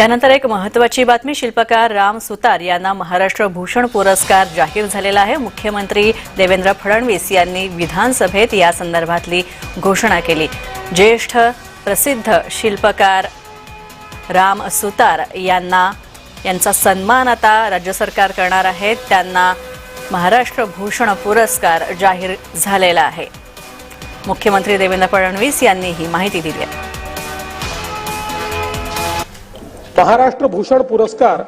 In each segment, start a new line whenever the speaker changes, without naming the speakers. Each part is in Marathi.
त्यानंतर एक महत्वाची बातमी शिल्पकार राम सुतार यांना महाराष्ट्र भूषण पुरस्कार जाहीर झालेला आहे. मुख्यमंत्री देवेंद्र फडणवीस यांनी विधानसभेत या संदर्भातली घोषणा केली. ज्येष्ठ प्रसिद्ध शिल्पकार राम सुतार यांना यांचा सन्मान आता राज्य सरकार करणार आहे. त्यांना महाराष्ट्र भूषण पुरस्कार जाहीर झालेला आहे. मुख्यमंत्री देवेंद्र फडणवीस यांनी ही माहिती दिली आहे.
महाराष्ट्र भूषण पुरस्कार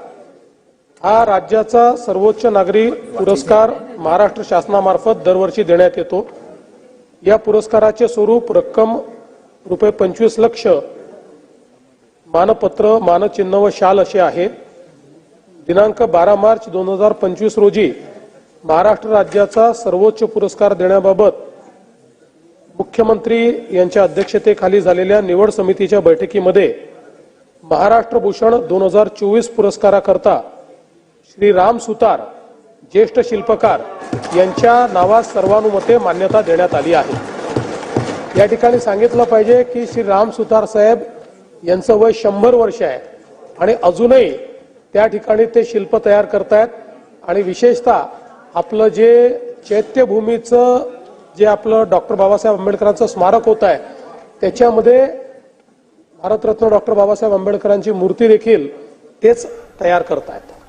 हा राज्याचा सर्वोच्च नागरी पुरस्कार महाराष्ट्र शासनामार्फत दरवर्षी देण्यात येतो. या पुरस्काराचे स्वरूप रक्कम रुपये पंचवीस लक्ष मानपत्र मानचिन्ह व शाल असे आहे. दिनांक बारा मार्च दोन हजार पंचवीस रोजी महाराष्ट्र राज्याचा सर्वोच्च पुरस्कार देण्याबाबत मुख्यमंत्री यांच्या अध्यक्षतेखाली झालेल्या निवड समितीच्या बैठकीमध्ये महाराष्ट्र भूषण दोन हजार चोवीस पुरस्काराकरता श्री राम सुतार ज्येष्ठ शिल्पकार यांच्या नावास सर्वानुमते मान्यता देण्यात आली आहे. या ठिकाणी सांगितलं पाहिजे की श्री राम सुतार साहेब यांचं वय शंभर वर्ष आहे आणि अजूनही त्या ठिकाणी ते शिल्प तयार करतायत आणि विशेषतः आपलं जे चैत्यभूमीचं जे आपलं डॉक्टर बाबासाहेब आंबेडकरांचं स्मारक होत आहे त्याच्यामध्ये भारतरत्न डॉक्टर बाबासाहेब आंबेडकरांची मूर्ती देखील तेच तयार करतायत.